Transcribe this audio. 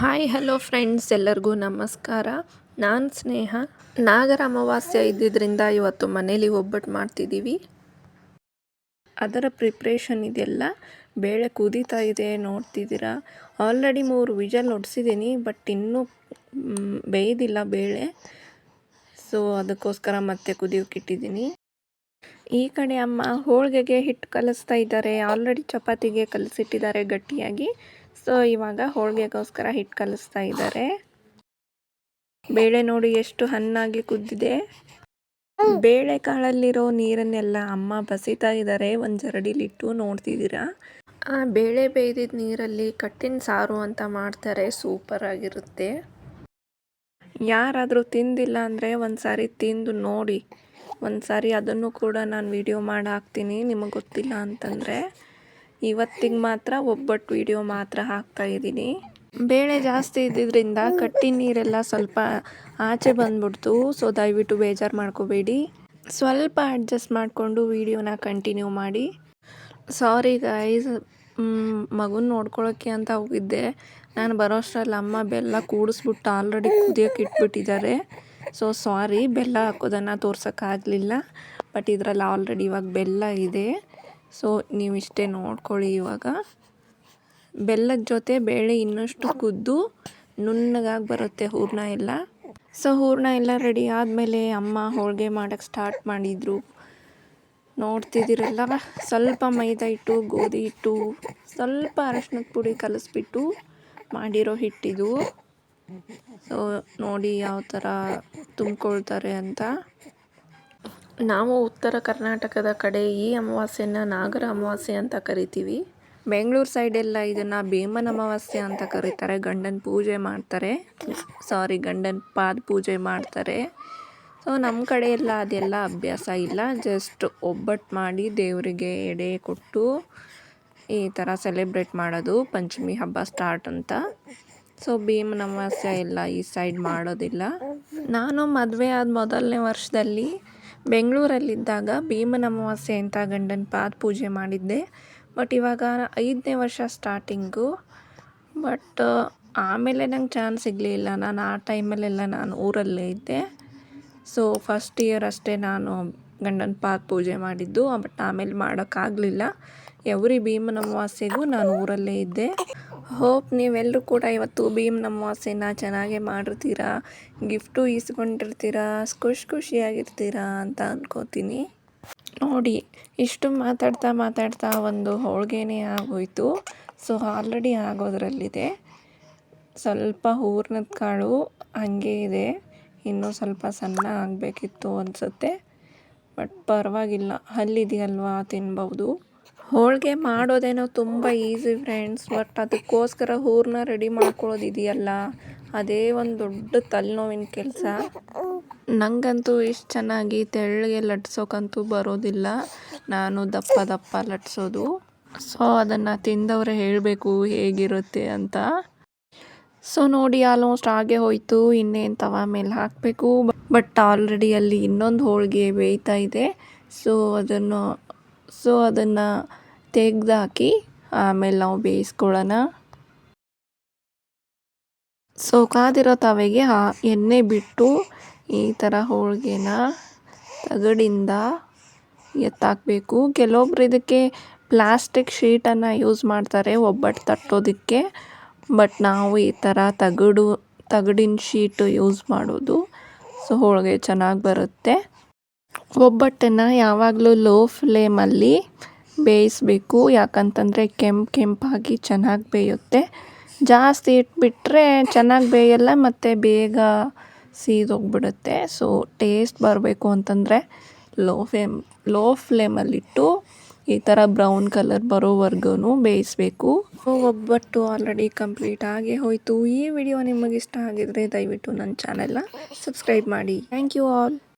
Hi, hello friends, ಎಲ್ಲರಿಗೂ ನಮಸ್ಕಾರ. ನಾನು ಸ್ನೇಹ. ನಾಗರ ಅಮಾವಾಸ್ಯೆ ಇದ್ದಿದ್ದರಿಂದ ಇವತ್ತು ಮನೇಲಿ ಒಬ್ಬಟ್ಟು ಮಾಡ್ತಿದ್ದೀವಿ ಅದರ ಪ್ರಿಪ್ರೇಷನ್ ಇದೆಲ್ಲ. ಬೇಳೆ ಕುದೀತಾ ಇದೆ, ನೋಡ್ತಿದ್ದೀರಾ? ಆಲ್ರೆಡಿ ಮೂರು ವಿಜಲ್ ನೋಡ್ಸಿದ್ದೀನಿ ಬಟ್ ಇನ್ನೂ ಬೇಯ್ದಿಲ್ಲ ಬೇಳೆ. ಸೊ ಅದಕ್ಕೋಸ್ಕರ ಮತ್ತೆ ಕುದಿಯೋಕೆ ಇಟ್ಟಿದ್ದೀನಿ. ಈ ಕಡೆ ಅಮ್ಮ ಹೋಳಿಗೆಗೆ ಹಿಟ್ಟು ಕಲಿಸ್ತಾ ಇದ್ದಾರೆ. ಆಲ್ರೆಡಿ ಚಪಾತಿಗೆ ಕಲಿಸಿಟ್ಟಿದ್ದಾರೆ ಗಟ್ಟಿಯಾಗಿ. ಸೊ, ಇವಾಗ ಹೋಳಿಗೆಗೋಸ್ಕರ ಹಿಟ್ಟು ಕಲಿಸ್ತಾ ಇದ್ದಾರೆ ಬೇಳೆ ನೋಡಿ ಎಷ್ಟು ಹಣ್ಣಾಗಿ ಕುದ್ದಿದೆ. ಬೇಳೆ ಕಾಳಲ್ಲಿರೋ ನೀರನ್ನೆಲ್ಲ ಅಮ್ಮ ಬಸಿತಾ ಇದ್ದಾರೆ ಒಂದು ಜರಡಿಲಿಟ್ಟು ನೋಡ್ತಿದ್ದೀರಾ? ಆ ಬೇಳೆ ಬೇಯ್ದಿದ್ದ ನೀರಲ್ಲಿ ಕಟ್ಟಿನ ಸಾರು ಅಂತ ಮಾಡ್ತಾರೆ. ಸೂಪರ್ ಆಗಿರುತ್ತೆ. ಯಾರಾದರೂ ತಿಂದಿಲ್ಲ ಅಂದರೆ ಒಂದು ಸಾರಿ ತಿಂದು ನೋಡಿ. ಒಂದು ಸಾರಿ ಅದನ್ನು ಕೂಡ ನಾನು ವಿಡಿಯೋ ಮಾಡಿ ಹಾಕ್ತೀನಿ. ನಿಮಗೆ ಗೊತ್ತಿಲ್ಲ ಅಂತಂದರೆ. ಇವತ್ತಿಗೆ ಮಾತ್ರ ಒಬ್ಬಟ್ಟು ವಿಡಿಯೋ ಮಾತ್ರ ಹಾಕ್ತಾ ಇದ್ದೀನಿ. ಬೇಳೆ ಜಾಸ್ತಿ ಇದ್ದಿದ್ದರಿಂದ ಕಟ್ಟಿ ನೀರೆಲ್ಲ ಸ್ವಲ್ಪ ಆಚೆ ಬಂದ್ಬಿಡ್ತು. ಸೊ ದಯವಿಟ್ಟು ಬೇಜಾರು ಮಾಡ್ಕೋಬೇಡಿ. ಸ್ವಲ್ಪ ಅಡ್ಜಸ್ಟ್ ಮಾಡಿಕೊಂಡು ವಿಡಿಯೋನ ಕಂಟಿನ್ಯೂ ಮಾಡಿ. ಸಾರಿ ಗೈಸ್ ಮಗುನ ನೋಡ್ಕೊಳ್ಳೋಕ್ಕೆ ಅಂತ ಹೋಗಿದ್ದೆ. ನಾನು ಬರೋ ಅಷ್ಟರಲ್ಲಿ ಅಮ್ಮ ಬೆಲ್ಲ ಕೂಡಿಸ್ಬಿಟ್ಟು ಆಲ್ರೆಡಿ ಕುದಿಯೋಕೆ ಇಟ್ಬಿಟ್ಟಿದ್ದಾರೆ. ಸೊ ಸಾರಿ, ಬೆಲ್ಲ ಹಾಕೋದನ್ನು ತೋರ್ಸೋಕ್ಕಾಗಲಿಲ್ಲ ಬಟ್ ಇದರಲ್ಲಿ ಆಲ್ರೆಡಿ ಇವಾಗ ಬೆಲ್ಲ ಇದೆ. ಸೊ ನೀವು ಇಷ್ಟೇ ನೋಡ್ಕೊಳ್ಳಿ ಇವಾಗ. ಬೆಲ್ಲದ ಜೊತೆ ಬೇಳೆ ಇನ್ನಷ್ಟು ಕುದ್ದು ನುಣ್ಣಗಾಗಿ ಬರುತ್ತೆ ಹೂರಣ ಎಲ್ಲ. ಸೊ ಹೂರಣ ಎಲ್ಲ ರೆಡಿ ಆದಮೇಲೆ ಅಮ್ಮ ಹೋಳಿಗೆ ಮಾಡೋಕ್ಕೆ ಸ್ಟಾರ್ಟ್ ಮಾಡಿದರು. ನೋಡ್ತಿದ್ದೀರಲ್ಲ ಸ್ವಲ್ಪ ಮೈದಾ ಹಿಟ್ಟು, ಗೋಧಿ ಹಿಟ್ಟು, ಸ್ವಲ್ಪ ಅರಶಿನದ ಪುಡಿ ಕಲಿಸ್ಬಿಟ್ಟು ಮಾಡಿರೋ ಹಿಟ್ಟಿದು. ಸೊ ನೋಡಿ ಯಾವ ಥರ ತುಂಬ್ಕೊಳ್ತಾರೆ ಅಂತ. ನಾವು ಉತ್ತರ ಕರ್ನಾಟಕದ ಕಡೆ ಈ ಅಮಾವಾಸ್ಯೆನ ನಾಗರ ಅಮಾವಾಸ್ಯೆ ಅಂತ ಕರಿತೀವಿ. ಬೆಂಗಳೂರು ಸೈಡೆಲ್ಲ ಇದನ್ನು ಭೀಮನ ಅಮಾವಾಸ್ಯೆ ಅಂತ ಕರೀತಾರೆ. ಗಂಡನ ಪೂಜೆ ಮಾಡ್ತಾರೆ. ಸಾರಿ ಗಂಡನ ಪಾದ ಪೂಜೆ ಮಾಡ್ತಾರೆ. ಸೊ ನಮ್ಮ ಕಡೆ ಎಲ್ಲ ಅದೆಲ್ಲ ಅಭ್ಯಾಸ ಇಲ್ಲ. ಜಸ್ಟ್ ಒಬ್ಬಟ್ಟು ಮಾಡಿ ದೇವರಿಗೆ ಎಡೆ ಕೊಟ್ಟು ಈ ಥರ ಸೆಲೆಬ್ರೇಟ್ ಮಾಡೋದು ಪಂಚಮಿ ಹಬ್ಬ ಸ್ಟಾರ್ಟ್ ಅಂತ. ಸೊ ಭೀಮನ ಅಮಾವಾಸ್ಯೆ ಎಲ್ಲ ಈ ಸೈಡ್ ಮಾಡೋದಿಲ್ಲ. ನಾನು ಮದುವೆ ಆದ ಮೊದಲನೇ ವರ್ಷದಲ್ಲಿ ಬೆಂಗಳೂರಲ್ಲಿದ್ದಾಗ ಭೀಮನ ಅಮಾವಾಸ್ಯೆ ಅಂತ ಗಂಡನ ಪಾದ ಪೂಜೆ ಮಾಡಿದ್ದೆ. ಬಟ್ ಇವಾಗ ಐದನೇ ವರ್ಷ ಸ್ಟಾರ್ಟಿಂಗು ಬಟ್ ಆಮೇಲೆ ನಂಗೆ ಚಾನ್ಸ್ ಸಿಗಲಿಲ್ಲ ನಾನು ಆ ಟೈಮಲ್ಲೆಲ್ಲ ನಾನು ಊರಲ್ಲೇ ಇದ್ದೆ. ಸೊ ಫಸ್ಟ್ ಇಯರ್ ಅಷ್ಟೇ ನಾನು ಗಂಡನ ಪಾದ ಪೂಜೆ ಮಾಡಿದ್ದು. ಬಟ್ ಆಮೇಲೆ ಮಾಡೋಕ್ಕಾಗಲಿಲ್ಲ ಎವ್ರಿ ಭೀಮನ ಅಮಾವಾಸ್ಯೆಗೂ ನಾನು ಊರಲ್ಲೇ ಇದ್ದೆ. ಹೋಪ್ ನೀವೆಲ್ಲರೂ ಕೂಡ ಇವತ್ತು ಭೀಮ್ ಅಮಾವಾಸ್ಯೆನ ಚೆನ್ನಾಗೇ ಮಾಡಿರ್ತೀರಾ, ಗಿಫ್ಟು ಈಸ್ಕೊಂಡಿರ್ತೀರಾ, ಖುಷಿ ಖುಷಿಯಾಗಿರ್ತೀರಾ ಅಂತ ಅಂದ್ಕೋತೀನಿ ನೋಡಿ, ಇಷ್ಟು ಮಾತಾಡ್ತಾ ಮಾತಾಡ್ತಾ ಒಂದು ಹೋಳಿಗೆನೇ ಆಗೋಯಿತು. ಸೊ, ಆಲ್ರೆಡಿ ಆಗೋದ್ರಲ್ಲಿದೆ. ಸ್ವಲ್ಪ ಹೂರ್ಣದ ಕಾಳು ಹಾಗೆ ಇದೆ. ಇನ್ನೂ ಸ್ವಲ್ಪ ಸಣ್ಣ ಆಗಬೇಕಿತ್ತು ಅನಿಸುತ್ತೆ. ಬಟ್ ಪರವಾಗಿಲ್ಲ, ಹಲ್ಲಿದೆಯಲ್ವಾ ತಿನ್ಬೋದು. ಹೋಳಿಗೆ ಮಾಡೋದೇನೋ ತುಂಬ ಈಸಿ ಫ್ರೆಂಡ್ಸ್ ಬಟ್ ಅದಕ್ಕೋಸ್ಕರ ಹೂರ್ನ ರೆಡಿ ಮಾಡ್ಕೊಳ್ಳೋದಿದೆಯಲ್ಲ ಅದೇ ಒಂದು ದೊಡ್ಡ ತಲೆನೋವಿನ ಕೆಲಸ. ನನಗಂತೂ ಇಷ್ಟು ಚೆನ್ನಾಗಿ ತೆಳ್ಳಗೆ ಲಟ್ಸೋಕ್ಕಂತೂ ಬರೋದಿಲ್ಲ. ನಾನು ದಪ್ಪ ದಪ್ಪ ಲಟ್ಸೋದು. ಸೊ ಅದನ್ನು ತಿಂದವರೇ ಹೇಳಬೇಕು ಹೇಗಿರುತ್ತೆ ಅಂತ. ಸೊ ನೋಡಿ ಆಲ್ಮೋಸ್ಟ್ ಹಾಗೆ ಹೋಯಿತು. ಇನ್ನೇನು ತವ ಮೇಲೆ ಹಾಕಬೇಕು. ಬಟ್ ಆಲ್ರೆಡಿ ಅಲ್ಲಿ ಇನ್ನೊಂದು ಹೋಳಿಗೆ ಬೇಯ್ತಾ ಇದೆ. ಸೊ ಅದನ್ನು ಸೊ ಅದನ್ನು ತೆಗ್ದಾಕಿ ಆಮೇಲೆ ನಾವು ಬೇಯಿಸ್ಕೊಳ್ಳೋಣ. ಸೊ ಕಾದಿರೋ ತವೆಗೆ ಆ ಎಣ್ಣೆ ಬಿಟ್ಟು ಈ ಥರ ಹೋಳಿಗೆನ ತಗಡಿಂದ ಎತ್ತಾಕಬೇಕು. ಕೆಲವೊಬ್ರು ಇದಕ್ಕೆ ಪ್ಲಾಸ್ಟಿಕ್ ಶೀಟನ್ನು ಯೂಸ್ ಮಾಡ್ತಾರೆ ಒಬ್ಬಟ್ಟು ತಟ್ಟೋದಕ್ಕೆ. ಬಟ್ ನಾವು ಈ ಥರ ತಗಡು, ತಗಡಿನ ಶೀಟು ಯೂಸ್ ಮಾಡೋದು. ಸೊ ಹೋಳಿಗೆ ಚೆನ್ನಾಗಿ ಬರುತ್ತೆ. ಒಬ್ಬಟ್ಟನ್ನು ಯಾವಾಗಲೂ ಲೋ ಫ್ಲೇಮಲ್ಲಿ ಬೇಯಿಸಬೇಕು. ಯಾಕಂತಂದರೆ ಕೆಂಪು ಕೆಂಪಾಗಿ ಚೆನ್ನಾಗಿ ಬೇಯುತ್ತೆ. ಜಾಸ್ತಿ ಇಟ್ಬಿಟ್ರೆ ಚೆನ್ನಾಗಿ ಬೇಯಲ್ಲ, ಮತ್ತು ಬೇಗ ಸೀದೋಗ್ಬಿಡುತ್ತೆ. ಸೊ ಟೇಸ್ಟ್ ಬರಬೇಕು ಅಂತಂದರೆ ಲೋ ಫ್ಲೇಮ್, ಲೋ ಫ್ಲೇಮಲ್ಲಿಟ್ಟು ಈ ಥರ ಬ್ರೌನ್ ಕಲರ್ ಬರೋವರೆಗೂ ಬೇಯಿಸಬೇಕು. ಒಬ್ಬಟ್ಟು ಆಲ್ರೆಡಿ ಕಂಪ್ಲೀಟ್ ಆಗಿ ಹೋಯಿತು. ಈ ವಿಡಿಯೋ ನಿಮಗಿಷ್ಟ ಆಗಿದ್ರೆ ದಯವಿಟ್ಟು ನನ್ನ ಚಾನೆಲ್ನ ಸಬ್ಸ್ಕ್ರೈಬ್ ಮಾಡಿ. Thank you all